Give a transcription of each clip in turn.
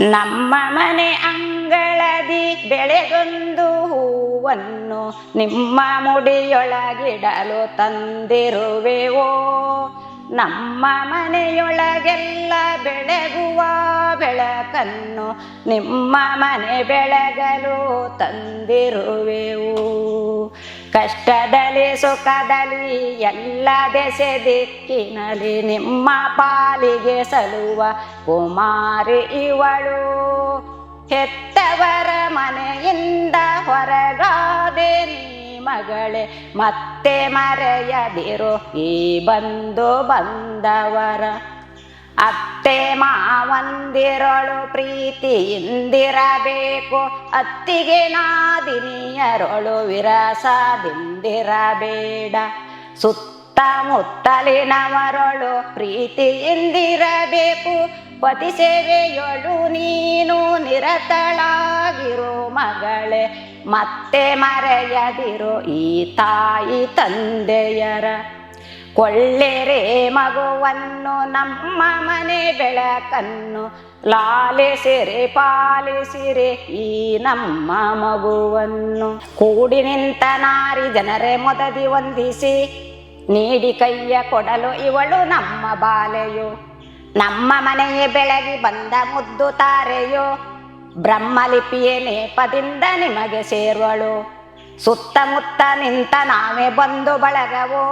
ನಮ್ಮ ಮನೆ ಅಂಗಳದಿ ಬೆಳೆದೊಂದು ಹೂವನ್ನು ನಿಮ್ಮ ಮುಡಿಯೊಳಗಿಡಲು ತಂದಿರುವೆವೋ? ನಮ್ಮ ಮನೆಯೊಳಗೆಲ್ಲ ಬೆಳಗುವ ಬೆಳಕನ್ನು ನಿಮ್ಮ ಮನೆ ಬೆಳಗಲು ತಂದಿರುವೆವು? ಕಷ್ಟದಲ್ಲಿ, ಸುಖದಲ್ಲಿ ಎಲ್ಲ ದೆಸೆ ದಿಕ್ಕಿನಲ್ಲಿ ನಿಮ್ಮ ಪಾಲಿಗೆ ಸಲುವ ಕುಮಾರಿ ಇವಳು. ಹೆತ್ತವರ ಮನೆಯಿಂದ ಹೊರಗಾದೆ ನೀ ಮಗಳೇ, ಮತ್ತೆ ಮರೆಯದಿರು ಈ ಬಂದು ಬಂದವರ. ಅತ್ತೆ ಮಾವಂದಿರೊಳು ಪ್ರೀತಿಯಿಂದಿರಬೇಕು. ಅತ್ತಿಗೆ ನಾದಿನಿಯರೊಳು ವಿರಸದಿಂದಿರಬೇಡ. ಸುತ್ತಮುತ್ತಲಿನವರೊಳು ಪ್ರೀತಿಯಿಂದಿರಬೇಕು. ಪತಿ ಸೇವೆಯೊಳು ನೀನು ನಿರತಳಾಗಿರು ಮಗಳೇ. ಮತ್ತೆ ಮರೆಯದಿರು ಈ ತಾಯಿ ತಂದೆಯರ ಕೊಳ್ಳೆರೆ ಮಗುವನ್ನು ನಮ್ಮ ಮನೆ ಬೆಳಕನ್ನು ಲಾಲಿಸಿರಿ, ಪಾಲಿಸಿರಿ ಈ ನಮ್ಮ ಮಗುವನ್ನು. ಕೂಡಿ ನಿಂತ ನಾರಿ ಜನರೇ ಮೊದದಿ ವಂದಿಸಿ, ನೀಡಿ ಕೈಯ ಕೊಡಲು ಇವಳು ನಮ್ಮ ಬಾಲೆಯು. ನಮ್ಮ ಮನೆಯೇ ಬೆಳಗಿ ಬಂದ ಮುದ್ದು ತಾರೆಯು, ಬ್ರಹ್ಮಲಿಪಿಯೇ ನೇಪದಿಂದ ನಿಮಗೆ ಸೇರುವಳು. ಸುತ್ತಮುತ್ತ ನಿಂತ ನಾವೇ ಬಂದು ಬಳಗವು.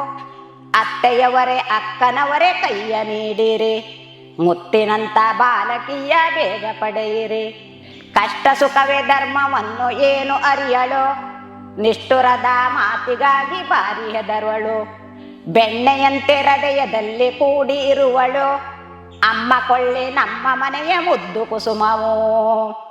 ಅತ್ತೆಯವರೇ, ಅಕ್ಕನವರೇ ಕೈಯ ನೀಡಿರಿ. ಮುತ್ತಿನಂತ ಬಾಲಕಿಯ ಬೇಗ ಪಡೆಯಿರಿ. ಕಷ್ಟ ಸುಖವೇ ಧರ್ಮವನ್ನು ಏನು ಅರಿಯಳು? ನಿಷ್ಠುರದ ಮಾತಿಗಾಗಿ ಬಾರಿ ಹೆದರುವಳು. ಬೆಣ್ಣೆಯಂತೆ ಹೃದಯದಲ್ಲಿ ಕೂಡಿ ಇರುವಳು. ಅಮ್ಮ ಕೊಳ್ಳಿ ನಮ್ಮ ಮನೆಯ ಮುದ್ದು ಕುಸುಮವು?